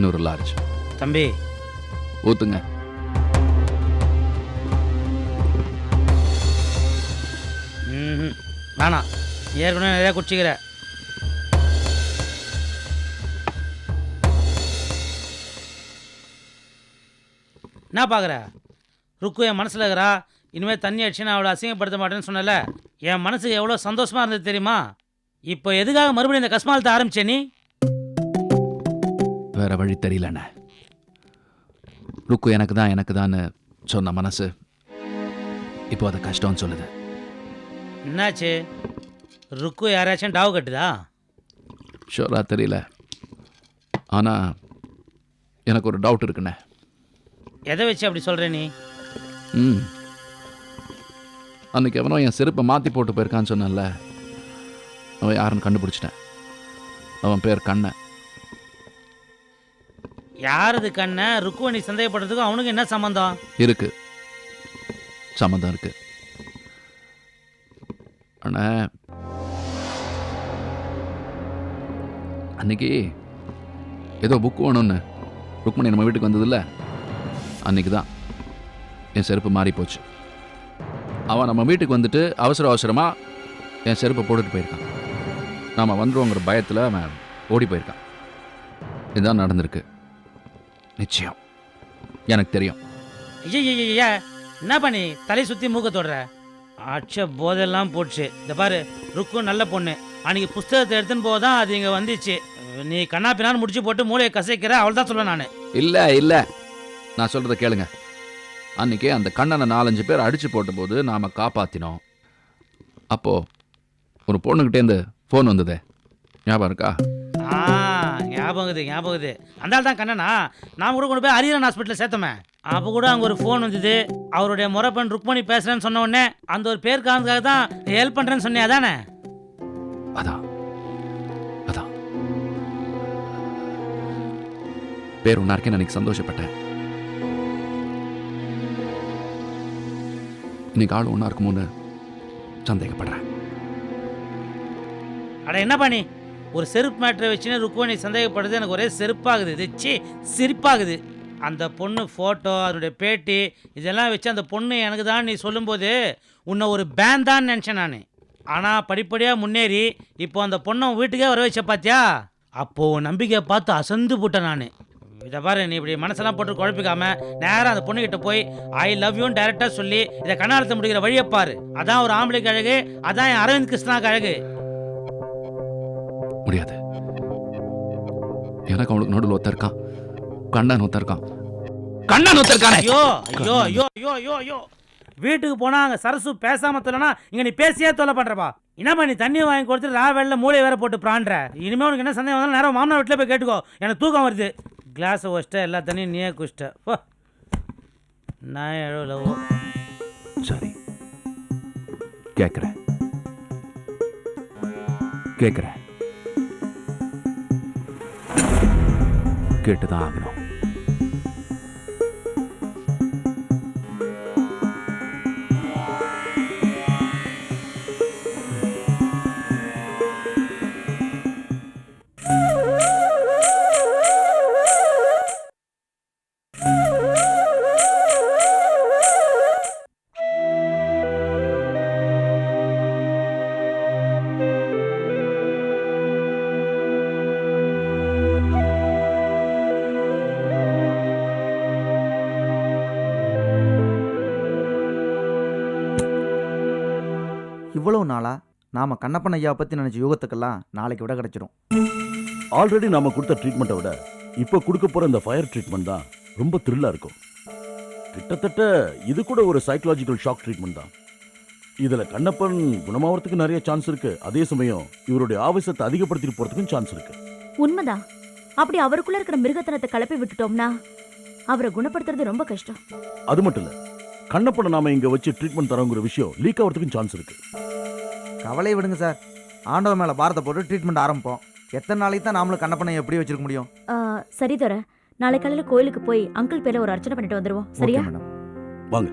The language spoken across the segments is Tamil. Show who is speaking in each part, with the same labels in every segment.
Speaker 1: இன்னொரு லார்ஜ்
Speaker 2: தம்பி.
Speaker 1: ஊத்துங்க.
Speaker 2: ம் வேணாம் ஏற்கனவே நிறையா குடிச்சிக்கிற. என்ன பார்க்குற? ருக்கு என் மனசில் இருக்கிறா? இனிமேல் தண்ணி அடிச்சு நான் அவளை அசிங்கப்படுத்த மாட்டேன்னு சொன்னல என் மனசு எவ்வளோ சந்தோஷமாக இருந்தது தெரியுமா? இப்போ எதுக்காக மறுபடியும் இந்த கஸ்மாலத்தை ஆரம்பிச்சே நீ?
Speaker 1: வேற வழி தெரியலண்ணே. ருக்கு எனக்கு தான் எனக்கு தான் சொன்ன மனசு இப்போ அதை கஷ்டம்னு சொல்லுது.
Speaker 2: என்னாச்சு? ருக்கு யாராச்சும் டாவு கட்டுதா?
Speaker 1: ஷோரா தெரியல. ஆனால் எனக்கு ஒரு டவுட் இருக்குண்ணே.
Speaker 2: எதை வச்சு அப்படி சொல்கிற நீ?
Speaker 1: ம். அன்னைக்கு எவனோ என் செருப்பை மாற்றி போட்டு போயிருக்கான்னு சொன்னேன்ல. அவன் யாருன்னு கண்டுபிடிச்சிட்டேன். அவன் பேர் கண்ணன்.
Speaker 2: யாரது கண்ணை? ருக்குவை நீ சந்தேகப்படுறதுக்கும் அவனுக்கு என்ன சம்மந்தம்
Speaker 1: இருக்கு. சம்மந்தம் இருக்கு. அண்ணா. அன்னைக்கு ஏதோ புக் வேணும்னு. ருக்மணி நம்ம வீட்டுக்கு வந்ததில்ல. அன்னைக்கு தான். என் செருப்பு மாறி போச்சு. அவன் நம்ம வீட்டுக்கு வந்துட்டு அவசர அவசரமாக என் செருப்பை போட்டுட்டு போயிருக்கான். நாம் வந்துடுவோங்கிற பயத்தில் அவன் ஓடி போயிருக்கான். இதுதான் நடந்திருக்கு. நிச்சயம். எனக்கு தெரியும்.
Speaker 2: ஐயா என்ன பண்ணி? தலை சுற்றி மூக்க தொடுற? அச்ச போதெல்லாம் போச்சு. இந்த பாரு ருக்கு நல்ல பொண்ணு. அன்னைக்கு புஸ்தகத்தை எடுத்துன்னு போதான் அது இங்கே வந்துச்சு. நீ கண்ணா பின்னான்னு முடிச்சு போட்டு மூளையை கசைக்கிற அவள் தான் சொல்லுவேன் நான்.
Speaker 1: இல்லை இல்லை. நான் சொல்கிறத கேளுங்க. அன்னைக்கு அந்த கண்ணனை நாலஞ்சு பேர் அடிச்சு போட்டபோது நாம் காப்பாற்றினோம் அப்போது ஒரு பொண்ணுக்கிட்டேருந்து ஃபோன் வந்ததே. ஞாபகம் இருக்கா?
Speaker 2: ஆ ஞாபகம் ஞாபகம் இது அந்த ஆள் தான் கண்ணனா. நான் கூட கொண்டு போய் அரியரன் ஹாஸ்பிட்டலில் சேர்த்தோமே. அப்போ கூட அங்கே ஒரு ஃபோன் வந்தது. அவருடைய முறைப்பெண் ருக்மணி பேசுகிறேன்னு சொன்ன உடனே அந்த ஒரு பேர் காரணத்துக்காக தான் ஹெல்ப் பண்ணுறேன்னு சொன்னேன் அதானே?
Speaker 1: அதான் அதான் பேர் ஒன்றா இருக்கேன் எனக்கு சந்தோஷப்பட்டேன். இன்னைக்கு ஆள் ஒன்றா இருக்குமோன்னு சந்தேகப்படுறேன்.
Speaker 2: அட என்ன பண்ணி ஒரு செருப்பு மேட்ரை வச்சுன்னு ருக்குவணி சந்தேகப்படுது எனக்கு ஒரே செருப்பாகுது. இது சி சிரிப்பாகுது. அந்த பொண்ணு ஃபோட்டோ அதனுடைய பேட்டி இதெல்லாம் வச்சு அந்த பொண்ணு எனக்கு தான் நீ சொல்லும்போது உன்னை ஒரு பேன் தான் நினச்சேன் நான். ஆனால் படிப்படியாக முன்னேறி இப்போ அந்த பொண்ணை வீட்டுக்கே வர வச்ச பார்த்தியா அப்போது உன் நம்பிக்கையை பார்த்து அசந்து போட்டேன் நான். இதை பாரு நீ இப்படி மனசெல்லாம் போட்டு குழப்பிக்காம நேராக அந்த பொண்ணுகிட்ட போய் ஐ லவ் யூன்னு டேரெக்டாக சொல்லி இதை கண்ணாலத்தை முடிக்கிற வழியை பாரு. அதான் ஒரு ஆம்பளைக்கு அழகு அதான் என் அரவிந்த் கிருஷ்ணாக்கு அழகு.
Speaker 1: முடியாது. எனக்கு அவனுக்கு நடுவில் ஒருத்தன் இருக்கான் கண்ணன் ஒருத்தன் இருக்கான். கண்ணன் ஒருத்தன் இருக்கானே!
Speaker 2: ஐயோ ஐயோ ஐயோ ஐயோ ஐயோ ஐயோ. வீட்டுக்கு போனா அங்க சரசு பேசாம தொல்லனா இங்க நீ பேசியே தொல்லை பண்றப்பா. என்னப்பா நீ தண்ணி வாங்கி கொடுத்து ரா வெள்ள மூளை வேற போட்டு பிராண்ட இனிமே உனக்கு என்ன சந்தேகம் வந்தாலும் நேரம் மாமனா வீட்டில் போய் கேட்டுக்கோ. எனக்கு தூக்கம் வருது. கிளாஸை வச்சிட்ட எல்லா தண்ணியும் நீயே குச்சிட்ட போ. நான் எவ்வளோ
Speaker 1: சரி. கேட்குறேன் கேட்குறேன் கேட்டு தான் ஆகணும்.
Speaker 3: இவ்வளவு நாளா நாம கண்ணப்பன் ஐயாவை பத்தி நினைச்ச யூகத்துக்கெல்லாம் நாளைக்கு விட கிடைச்சிரும்.
Speaker 4: ஆல்ரெடி நாம கொடுத்த ட்ரீட்மெண்ட்டை விட இப்போ கொடுக்க போற இந்த ஃபயர் ட்ரீட்மெண்ட் தான் ரொம்ப த்ரில்லா இருக்கும். கிட்டத்தட்ட இது கூட ஒரு சைக்கலாஜிக்கல் ஷாக் ட்ரீட்மெண்ட் தான். இதுல கண்ணப்பன் குணமாவறதுக்கு நிறைய சான்ஸ் இருக்கு. அதே சமயம் இவருடைய ஆவேசத்தை அதிகப்படுத்திட்டு போறதுக்கும் சான்ஸ் இருக்கு.
Speaker 5: உண்மைதான் அப்படி அவருக்குள்ள இருக்கிற மிருகத்தனத்தை கலப்பி விட்டுட்டோம்னா அவரை குணப்படுத்துறது ரொம்ப கஷ்டம்.
Speaker 4: அது மட்டும் இல்ல. கண்ணப்பனை நாம இங்க வச்சு ட்ரீட்மெண்ட் தரோங்கிற விஷயம் லீக் ஆகிறதுக்கும் சான்ஸ் இருக்கு.
Speaker 3: கவலையை விடுங்க சார். ஆண்டவன் மேல பாரத்தை போட்டு ட்ரீட்மெண்ட் ஆரம்பிப்போம். எத்தனை நாளைக்கு தான் நாமளும் கண்ணப்பனை எப்படி வச்சிருக்க முடியும்?
Speaker 5: சரி தோர நாளை காலையில கோயிலுக்கு போய் அங்கிள் பேர்ல ஒரு அர்ச்சனை பண்ணிட்டு வந்துருவோம். சரியா?
Speaker 3: மேடம்.
Speaker 4: வாங்க.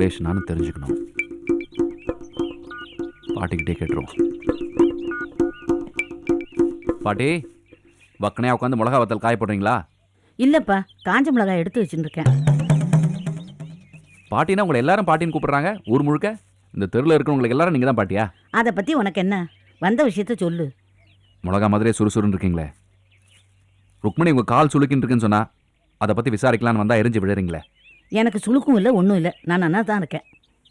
Speaker 1: ரிலேஷனானு தெரிஞ்சுக்கணும். பாட்டிக்கிட்டே கேட்டுருவோம். பாட்டி வக்கனையா உட்காந்து மிளகா வத்தல் காய போடுறீங்களா?
Speaker 6: இல்லப்பா காஞ்ச மிளகாய் எடுத்து வச்சுருக்கேன்
Speaker 1: பாட்டினா உங்களை எல்லாரும் பாட்டின்னு கூப்பிடுறாங்க ஊர் முழுக்க? இந்த தெருவில் இருக்கிறவங்களுக்கு எல்லாரும் நீங்கள் தான் பாட்டியா?
Speaker 6: அதை பத்தி உனக்கு என்ன? வந்த விஷயத்த சொல்லு.
Speaker 1: மிளகா மாதிரியே சுறுசுறுன்னு இருக்கீங்களே. ருக்மணி உங்கள் கால் சுளுக்கின்னு இருக்குன்னு சொன்னா அதை பற்றி விசாரிக்கலான்னு வந்தால் எரிஞ்சு விழுறீங்களே.
Speaker 6: எனக்கு சுளுக்கும் இல்லை ஒன்றும் இல்லை. நான் நல்லா தான் இருக்கேன்.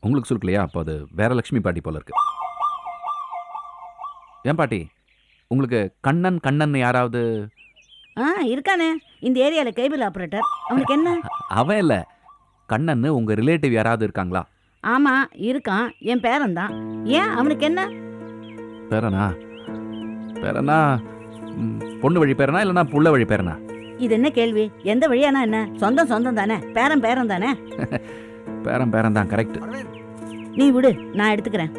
Speaker 1: உங்களுக்கு சுருக்கலையா அப்போ அது வேற லக்ஷ்மி பாட்டி போல இருக்கு. ஏன் பாட்டி? உங்களுக்கு கண்ணன் கண்ணன் யாராவது?
Speaker 6: ஆ இருக்கானே. இந்த ஏரியாவில் கேபிள் ஆப்ரேட்டர். அவனுக்கு என்ன?
Speaker 1: அவன் இல்லை. கண்ணன் உங்க ரிலேட்டிவ் யாராவது இருக்காங்களா?
Speaker 6: ஆமாம் இருக்கான். என் பேரன் தான் ஏன்? அவனுக்கு என்ன?
Speaker 1: பேரனா? பேரனா? ம், பொண்ணு வழி பேரனா இல்லைன்னா புள்ள வழி பேரனா?
Speaker 6: இது என்ன கேள்வி? எந்த வழியானா என்ன? சொந்தம் சொந்தம் தானே? பேரன் பேரன் தானே?
Speaker 1: பேரன் பேரன் தான் கரெக்ட்
Speaker 6: நீ விடு நான் எடுத்துக்கிறேன்.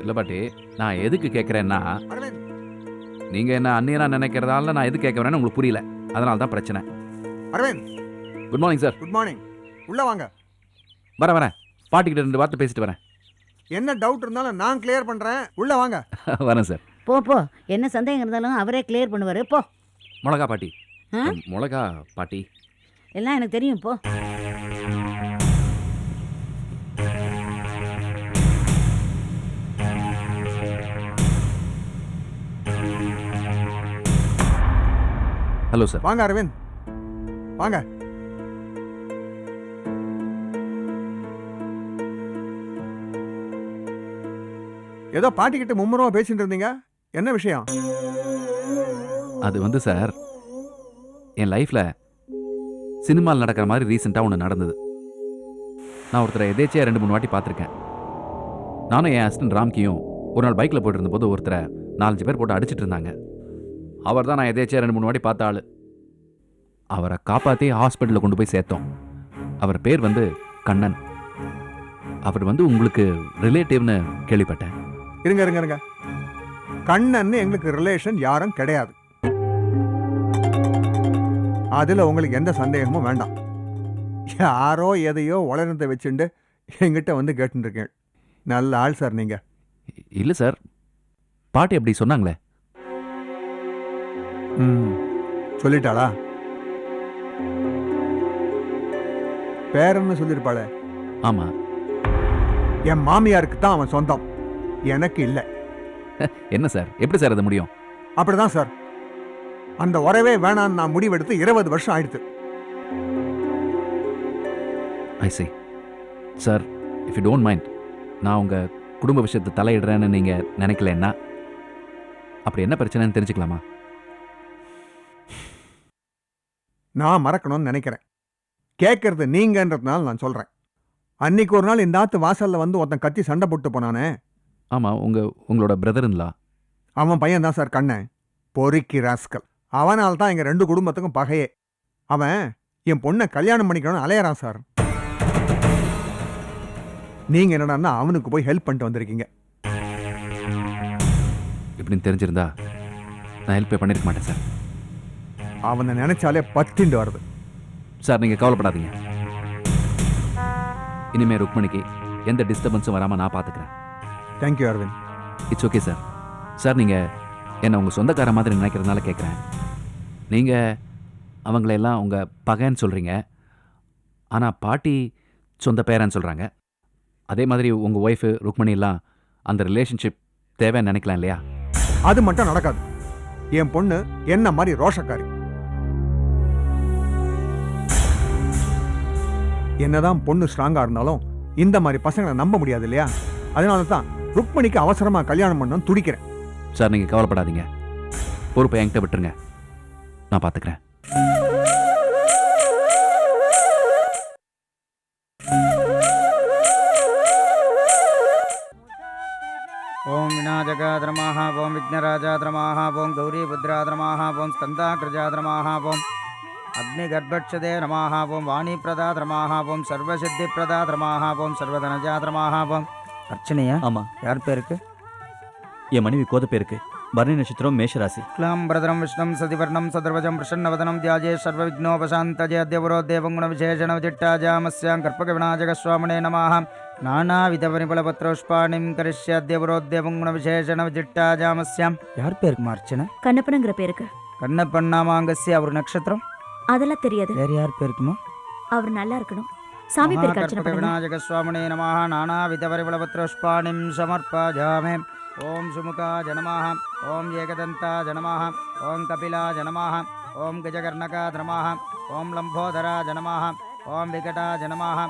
Speaker 1: இல்லை பாட்டி நான் எதுக்கு கேட்குறேன்னா நீங்கள் என்ன அந்நியனா நினைக்கிறதால நான் எது கேட்க வரேன்னு உங்களுக்கு புரியல. அதனால தான் பிரச்சனை.
Speaker 3: Aravind!
Speaker 1: Good morning sir
Speaker 3: good morning உள்ள வாங்க.
Speaker 1: வரேன் வரேன் பாட்டிக்கிட்ட ரெண்டு வார்த்தை பேசிட்டு வரேன்.
Speaker 3: என்ன டவுட் இருந்தாலும் நான் கிளியர் பண்றேன். உள்ள வாங்க.
Speaker 1: வரேன் சார்
Speaker 6: போ போ. என்ன சந்தேகம் இருந்தாலும் அவரே கிளியர் பண்ணுவார். போ.
Speaker 1: மிளகா பாட்டி? மிளகா பாட்டி.
Speaker 6: எல்லாம் எனக்கு தெரியும் போ.
Speaker 1: ஹலோ சார்
Speaker 3: வாங்க அரவிந்த். வாங்க. ஏதோ பாட்டிக்கிட்ட மும்முரமா பேசிட்டு இருந்தீங்க? என்ன விஷயம்?
Speaker 1: அது வந்து சார் என் லைஃப்பில் சினிமாவில் நடக்கிற மாதிரி ரீசெண்டாக ஒன்று நடந்தது. நான் ஒருத்தரை எதேச்சியாக ரெண்டு மூணு வாட்டி பார்த்துருக்கேன். நானும் என் அசிஸ்டன்ட் ராம்கியும் ஒரு நாள் பைக்கில் போயிட்டு இருந்தபோது ஒருத்தரை நாலஞ்சு பேர் போட்டு அடிச்சிட்டு இருந்தாங்க. அவர் தான் நான் எதேச்சியாக ரெண்டு மூணு வாட்டி பார்த்த ஆள். அவரை காப்பாற்றி ஹாஸ்பிட்டலில் கொண்டு போய் சேர்த்தோம். அவர் பேர் வந்து கண்ணன். அவர் வந்து உங்களுக்கு ரிலேட்டிவ்னு கேள்விப்பட்டேன்.
Speaker 3: இருங்க இருங்க இருங்க. கண்ணன் எங்களுக்கு ரிலேஷன் யாரும் கிடையாது. அதுல உங்களுக்கு எந்த சந்தேகமும் வேண்டாம். யாரோ எதையோ உளர்ந்த வச்சுண்டு என்கிட்ட வந்து கேட்டுட்டு இருக்கேன் நல்ல ஆள் சார் நீங்க.
Speaker 1: இல்லை சார். பாட்டி அப்படி சொன்னாங்களே.
Speaker 3: ம். சொல்லிட்டாளா? பேரன்னு சொல்லியிருப்பாளே
Speaker 1: ஆமாம்
Speaker 3: என் மாமியாருக்கு தான் அவன் சொந்தம். எனக்கு இல்லை.
Speaker 1: என்ன சார்? எப்படி சார் அது முடியும்?
Speaker 3: அப்படிதான் சார். அந்த உறவே வேணான்னு நான் முடிவெடுத்து இருபது வருஷம் ஆயிடுத்து.
Speaker 1: I sir if you don't mind நான் உங்கள் குடும்ப விஷயத்தை தலையிடுறேன்னு நீங்கள் நினைக்கலன்னா அப்படி என்ன பிரச்சனைன்னு தெரிஞ்சுக்கலாமா?
Speaker 3: நான் மறக்கணும்னு நினைக்கிறேன். கேட்கறது நீங்கன்றதுனால நான் சொல்றேன். அன்னைக்கு ஒரு நாள் இந்த ஆத்து வாசல்ல வந்து ஒருத்தன் கத்தி சண்டை போட்டு போனானே.
Speaker 1: ஆமாம் உங்கள் உங்களோட பிரதர்ன்லா
Speaker 3: அவன் பையன் தான் சார் கண்ணன் பொறுக்கி ராஸ்கல். அவனால் தான் எங்க ரெண்டு குடும்பத்துக்கும் பகையே. அவன் என் பொண்ணை கல்யாணம் பண்ணிக்கணும்னு அலையறான் சார். நீங்க என்னடான்னா அவனுக்கு போய் ஹெல்ப் பண்ணிட்டு வந்திருக்கீங்க.
Speaker 1: இப்படின்னு தெரிஞ்சிருந்தா நான் ஹெல்ப்பே பண்ணியிருக்க மாட்டேன் சார்.
Speaker 3: அவனை நினைச்சாலே பத்திண்டு வருது.
Speaker 1: சார் நீங்கள் கவலைப்படாதீங்க. இனிமேல் ருக்மணிக்கு எந்த டிஸ்டர்பன்ஸும் வராமல் நான் பார்த்துக்கிறேன்
Speaker 3: thank you
Speaker 1: Aravind it's okay sir sir நீங்கள் என்னை உங்கள் சொந்தக்கார மாதிரி நினைக்கிறதுனால கேட்குறேன் நீங்கள் அவங்களையெல்லாம் உங்கள் பகைன்னு சொல்கிறீங்க ஆனால் பாட்டி சொந்த பேரன்னு சொல்கிறாங்க அதே மாதிரி உங்கள் ஒய்ஃபு ருக்மணி அந்த ரிலேஷன்ஷிப் தேவைன்னு நினைக்கலாம் இல்லையா?
Speaker 3: அது மட்டும் நடக்காது. என் பொண்ணு என்ன மாதிரி ரோஷக்காரி. என்னதான் பொண்ணு ஸ்ட்ராங்காக இருந்தாலும் இந்த மாதிரி பசங்களை நம்ப முடியாது இல்லையா? அதனால தான் ருக்மணிக்கு அவசரமாக கல்யாணம் பண்ணணும்னு துடிக்கிறேன்.
Speaker 1: சார் நீங்கள் கவலைப்படாதீங்க. பொறுப்பை என்கிட்ட விட்டுருங்க. நான் பார்த்துக்கிறேன்
Speaker 7: ஓம் விநாஜகாதிரமாக ஓம் விக்னராஜாதிரமாக ஓம் கௌரிபுத்ராதிரமாக ஓம் ஸ்கந்தாகிருஜாதிரமாக ஓம் அக்னிகர்பட்சதே நமாக ஓம் வாணிப்பிரதாதிரமாக ஓம் சர்வசித்திப்பிரதாதிரமாக ஓம் சர்வதனஜாதிரமாக ஓம் அர்ச்சனையா?
Speaker 8: ஆமாம்
Speaker 7: யார் பேருக்கு?
Speaker 8: என் மனைவி கோதப்பேருக்கு பரணி நட்சத்திரம் மேஷராசி.
Speaker 7: கிளாம் பிரதரம் விஷ்ணம் சதிவர்ணம் சதர்வஜம் பிரசன்னவதனம் தியாஜே சர்வ விக்னோபசாந்தஜே தேவரோ தேவங்குண விசேஷண விதிட்டாஜாமஸ்யாம் கற்பக விநாயக சுவாமனே நமாக நானாவிதபரிபலபத்ரோஷ்பாணிம் கரிஷ்யா தேவரோ தேவங்குண விசேஷண விதிட்டாஜாமஸ்யாம் யார் பேருக்கு மார்ச்சன
Speaker 5: கண்ணப்பனுங்கிற பேருக்கு.
Speaker 7: கண்ணப்பன் நாமாங்கசிய அவர் நட்சத்திரம்?
Speaker 5: அதெல்லாம் தெரியாது.
Speaker 7: வேற யார் பேருக்குமா?
Speaker 5: அவர் நல்லா இருக்கணும். சாமி பேருக்கு
Speaker 7: விநாயக சுவாமனே நமாக நானாவிதபரிபலபத்ரோஷ்பாணிம் சமர்ப்பாஜாமே சமர்ப்பஜாமே ஓம் சுமுகாஜ நமः ஓம் ஏகதந்தாஜ நமः ஓம் கபிலாஜ நமः ஓம் கஜகர்ணகாஜ நமः ஓம் லம்போதராஜ நமः ஓம் விகடாஜ நமः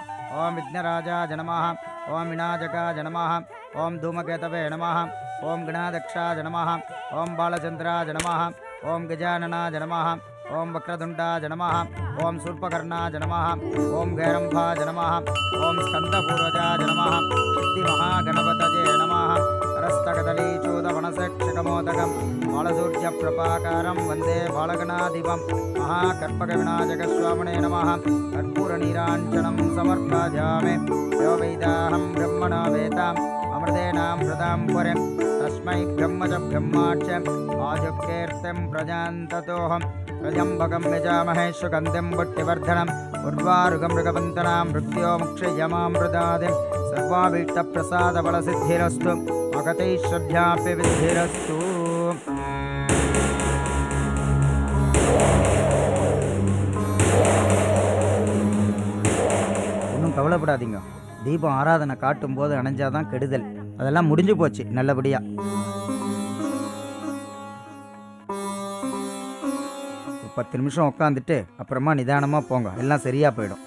Speaker 7: ஓம் விக்னராஜாஜ நமः ஓம் விநாயகாஜ நமः ஓம் தூமகேதவே நமः ஓம் கணாதக்ஷாஜ நமः ஓம் பாலச்சந்திராஜ நமः ஓம் கஜானனாஜ நமः ஓம் வக்ரதுண்டாஜ நமः ஓம் சூர்பகர்ணாஜ நமः ஓம் கேரம்பாஜ நமः ஓம் ஸ்கந்தபூர்வஜாஜ நமः சித்திமகாகணபதஜே करस्तकदली चूदवनसक्षकमोदकं बालसूर्यप्रभाकारं वंदे बालगणाधिपं महाकर्पकविनायकस्वामिने नमः। कर्पूरनीराञ्चनं समर्पयामि। यो वैदाहं ब्रह्मणा वेताम् अमृतेनां प्रदां पुरे तस्मै ब्रह्मज ब्रह्माक्ष आजुकीर्तिं प्रजान्ततोऽहं। प्रजम्बकं यजामहे सुगन्धिं पुट्टिवर्धनम् उर्वारुगं मृगवन्तनां मृत्यो मुक्षयमामृतादिं सर्वाभीष्टप्रसादबलसिद्धिरस्तु मगतैश्वर्यापि विद्धिरस्तु ஒன்றும் கவலைப்படாதீங்க தீபம் ஆராதனை காட்டும் போது அணைஞ்சாதான் கெடுதல் அதெல்லாம் முடிஞ்சு போச்சு நல்லபடியா ஒரு பத்து நிமிஷம் உட்காந்துட்டு அப்புறமா நிதானமா போங்க எல்லாம் சரியா போயிடும்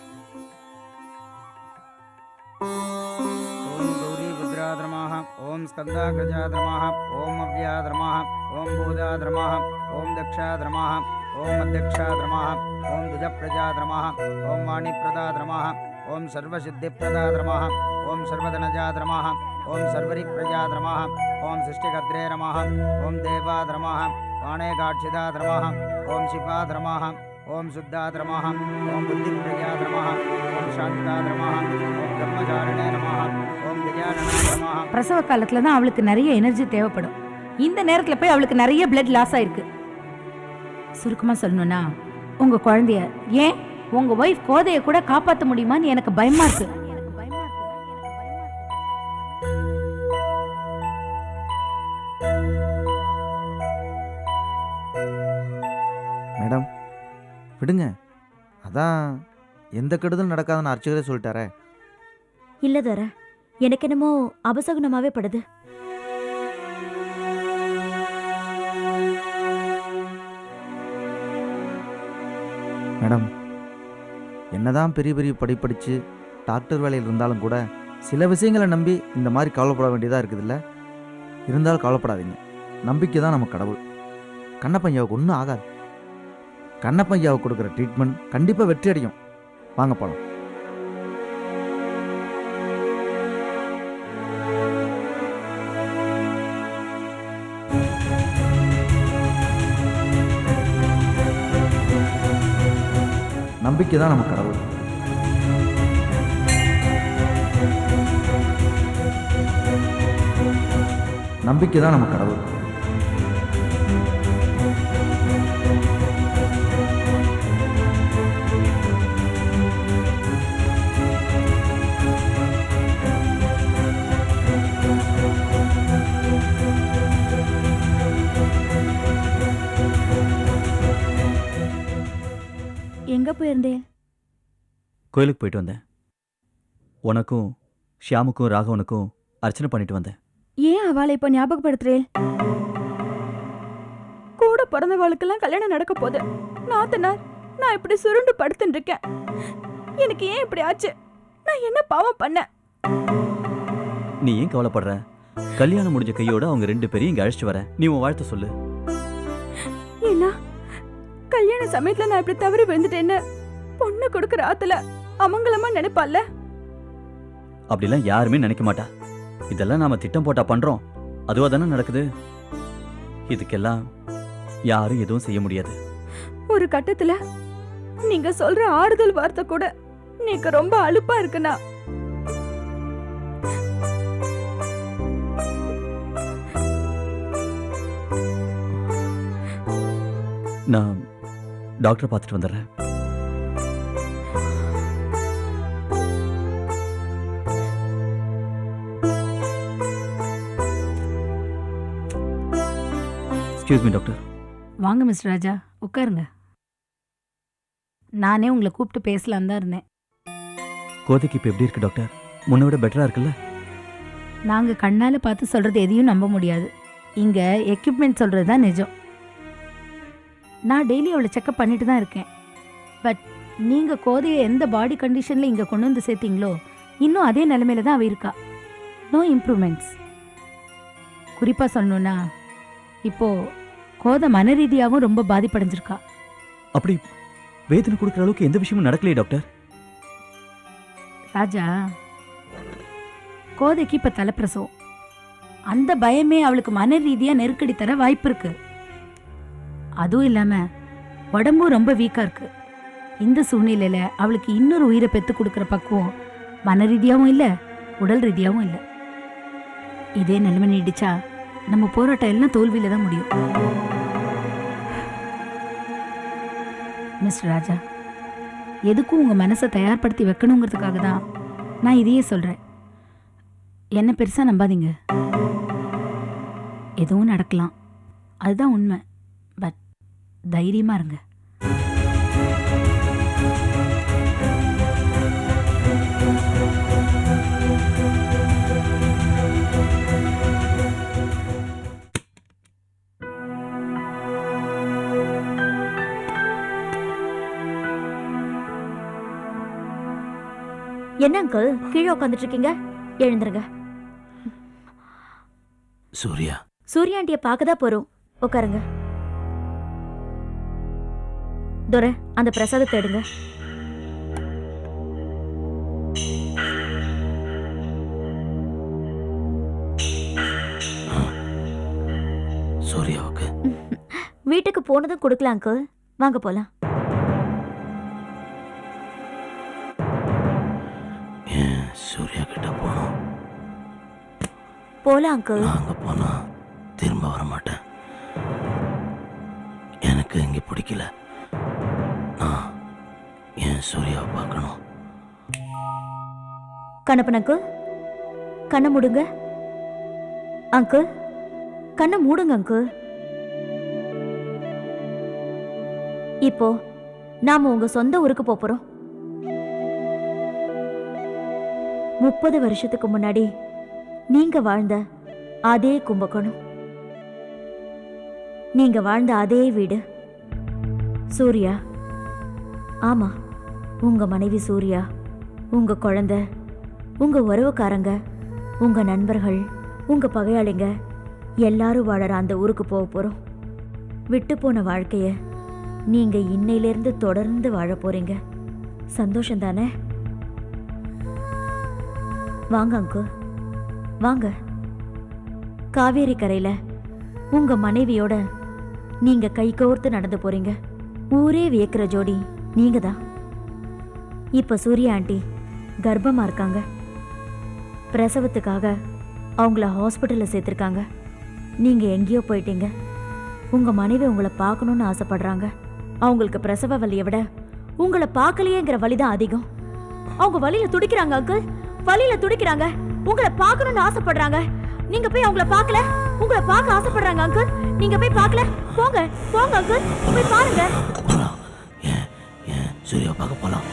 Speaker 7: ஓம் ஸ்கந்தாகிரஜாதரமாக ஓம் அவ்யாதரமாக ஓம் பூதாதரமாக ஓம் தக்ஷாதரமாக ஓம் அத்தியக்ஷாதரமாக ஓம் துஜப்பிரஜாதரமாக ஓம் வாணிப்பிரதாதரமாக ஓம் சர்வசித்திப்பிரதாதரமாக ஓம் சர்வதனஜாதரமாக ஓம் சர்வரிப்பிரஜாதரமாக ஓம் சிருஷ்டிகத்ரே நமः ஓம் தேவாதரமாக வாணேகாட்சிதாதரமாக ஓம் சிவாதரமாக ஓம் சுத்தாதரமாக ஓம் புத்திப்பிரஜாதரமாக ஓம் சாந்தாதரமாக ஓம் பிரம்மச்சாரிணே
Speaker 9: பிரசவ காலத்துல தான் அவளுக்கு நிறைய எனர்ஜி தேவைப்படும். இந்த நேரத்துல போய் அவளுக்கு நிறைய பிளட் லாஸ் ஆயிருக்கு. சுருக்கமா சொல்லணும்னா உங்க குழந்தைய ஏன் உங்க ஒய்ஃப் கோதைய கூட காப்பாத்த முடியுமான்னு எனக்கு பயமா இருக்கு.
Speaker 10: மேடம் விடுங்க. அதான் எந்த கெடுதலும் நடக்காதுன்னு அர்ச்சகரே சொல்லிட்டாரே.
Speaker 5: இல்ல தர. எனக்கு என்னமோ அபசகுனமாவே படுது.
Speaker 10: மேடம் என்னதான் பெரிய பெரிய படிப்படிச்சு டாக்டர் வேலையில் இருந்தாலும் கூட சில விஷயங்களை நம்பி இந்த மாதிரி கவலைப்பட வேண்டியதாக இருக்குதுல்ல? இருந்தாலும் கவலைப்படாதீங்க. நம்பிக்கை தான் நம்ம கடவுள். கண்ணப்பையாவுக்கு ஒன்றும் ஆகாது. கண்ணப்பையாவுக்கு கொடுக்குற ட்ரீட்மெண்ட் கண்டிப்பாக வெற்றி அடையும். வாங்க போகலாம் நம்பிக்கை தான் நம்ம கடவுள். நம்பிக்கை தான் நம்ம கடவுள்.
Speaker 5: எங்க போயிருந்தேன்
Speaker 8: கோயிலுக்கு போயிட்டு வந்தேன். உனக்கும் ஷியாமுக்கும் ராகவனுக்கும் அர்ச்சனை பண்ணிட்டு வந்தேன்.
Speaker 9: ஏன் அவளை இப்ப ஞாபகப்படுத்துறேன் கூட பிறந்தவளுக்கெல்லாம் கல்யாணம் நடக்க போகுது. நாத்தனார் நான் இப்படி சுருண்டு படுத்துட்டு இருக்கேன் எனக்கு ஏன் இப்படி ஆச்சு? நான் என்ன பாவம் பண்ணேன்?
Speaker 8: நீ ஏன் கவலைப்படுற? கல்யாணம் முடிஞ்ச கையோட அவங்க ரெண்டு பேரையும் இங்க அழைச்சிட்டு வரேன். நீ உன் வாழ்த்து சொல்லு.
Speaker 9: ஏன்னா கல்யாண சமயத்துல நான் இப்படி தவறி விழுந்துட்டேன்னு பொண்ணு கொடுக்குற ஆத்துல அமங்கலமா நினைப்பால
Speaker 8: அப்படிலாம் யாருமே நினைக்க மாட்டா. இதெல்லாம் நாம திட்டம் போட்டா பண்றோம். அதுவா தானே நடக்குது? இதுக்கெல்லாம் யாரும் எதுவும் செய்ய முடியாது.
Speaker 9: ஒரு கட்டத்துல நீங்க சொல்ற ஆறுதல் வார்த்தை கூட நீக்கு ரொம்ப அலுப்பா இருக்குண்ணா.
Speaker 8: நான் டாக்டரை பார்த்துட்டு வந்துடுறேன். எக்ஸ்கியூஸ் மீ டாக்டர்
Speaker 9: வாங்க மிஸ்டர் ராஜா. உட்காருங்க. நானே உங்களை கூப்பிட்டு பேசலாம் தான் இருந்தேன்.
Speaker 8: கோதைக்கு இப்போ எப்படி இருக்கு டாக்டர் முன்னை விட பெட்டராக இருக்குல்ல?
Speaker 9: நாங்கள் கண்ணால் பார்த்து சொல்கிறது எதையும் நம்ப முடியாது. இங்கே எக்யூப்மெண்ட் சொல்கிறது தான் நிஜம். நான் டெய்லி அவளை செக்கப் பண்ணிட்டு தான் இருக்கேன். பட் நீங்கள் கோதையை எந்த பாடி கண்டிஷனில் இங்கே கொண்டு வந்து சேர்த்தீங்களோ இன்னும் அதே நிலைமையில தான் அவ இருக்கா. நோ இம்ப்ரூவ்மெண்ட்ஸ் குறிப்பாக சொல்லணுன்னா இப்போது கோதை மன ரீதியாகவும் ரொம்ப பாதிப்படைஞ்சிருக்கா.
Speaker 8: அப்படி வேதனை கொடுக்குற அளவுக்கு எந்த விஷயமும் நடக்கலையே டாக்டர்.
Speaker 9: ராஜா கோதைக்கு இப்ப தலைப்பிரசவம். அந்த பயமே அவளுக்கு மன ரீதியா நெருக்கடி தர வாய்ப்பு இருக்கு அதுவும் இல்லாம உடம்பும் ரொம்ப வீக்கா இருக்கு. இந்த சூழ்நிலையில அவளுக்கு இன்னொரு உயிரை பெத்து கொடுக்கிற பக்குவம் மன ரீதியாவும் இல்ல உடல் ரீதியாவும் இல்ல. இதே நிலைமை நீடிச்சா நம்ம போராட்டம் எல்லாம் தோல்வியில தான் முடியும். மிஸ்டர் ராஜா எதுக்கும் உங்க மனசை தயார்படுத்தி வைக்கணுங்கிறதுக்காக தான் நான் இதையே சொல்றேன். என்ன பெருசா நம்பாதீங்க. எதுவும் நடக்கலாம். அதுதான் உண்மை. பட் தைரியமா இருங்க.
Speaker 5: என்ன அங்கிள் கீழே உட்காந்துட்டு இருக்கீங்க எழுந்துருங்க.
Speaker 4: சூர்யா.
Speaker 5: சூர்யாண்டிய பார்க்க தான் போறோம். உட்காருங்க துரை அந்த பிரசாதத்தை எடுங்க.
Speaker 4: சூர்யாவுக்கு.
Speaker 5: வீட்டுக்கு போனதும் கொடுக்கலாம் அங்கிள் வாங்க போலாம். போலாம் அங்கிள்
Speaker 4: நான் அங்கே போனால் திரும்ப வர மாட்டேன் எனக்கு இங்கே பிடிக்கல. நான் என் சூர்யாவை பார்க்கணும்.
Speaker 5: கண்ணப்பன் அங்கிள் கண்ணை மூடுங்க. அங்கிள் கண்ணை மூடுங்க அங்கிள் இப்போ நாம உங்க சொந்த ஊருக்கு போறோம். முப்பது வருஷத்துக்கு முன்னாடி நீங்க வாழ்ந்த அதே கும்பகோணம். நீங்க வாழ்ந்த அதே வீடு. சூர்யா. ஆமா உங்க மனைவி சூர்யா உங்க குழந்தை உங்க உறவுக்காரங்க உங்க நண்பர்கள் உங்க பகையாளிங்க எல்லாரும் வாழற அந்த ஊருக்கு போக போறோம். விட்டு போன வாழ்க்கைய நீங்க இன்னையிலிருந்து தொடர்ந்து வாழ போறீங்க. சந்தோஷம் தானே? வாங்க அங்கு வாங்க. காவேரி கரையில உங்க மனைவியோட நீங்க கை கோர்த்து நடந்து போறீங்க. ஊரே வியக்கிற ஜோடி நீங்க தான் இப்ப சூர்யா ஆண்டி கர்ப்பமா இருக்காங்க. பிரசவத்துக்காக அவங்கள ஹாஸ்பிட்டலில் சேர்த்துருக்காங்க. நீங்கள் எங்கேயோ போயிட்டீங்க. உங்கள் மனைவி உங்களை பார்க்கணுன்னு ஆசைப்படுறாங்க. அவங்களுக்கு பிரசவ வலியை விட உங்களை பார்க்கலையேங்கிற வலி தான் அதிகம். அவங்க வலியில துடிக்கிறாங்க அங்கிள். வலியில துடிக்கிறாங்க. உங்களை பார்க்கணும்னு ஆசைப்படுறாங்க. நீங்க போய் அவங்கள பார்க்கல? உங்களை பார்க்க ஆசைப்படுறாங்க அங்கிள் நீங்க போய் பார்க்கல? போங்க போங்க அங்கிள் போய் பாருங்க. சூர்யா பார்க்க போலாம்.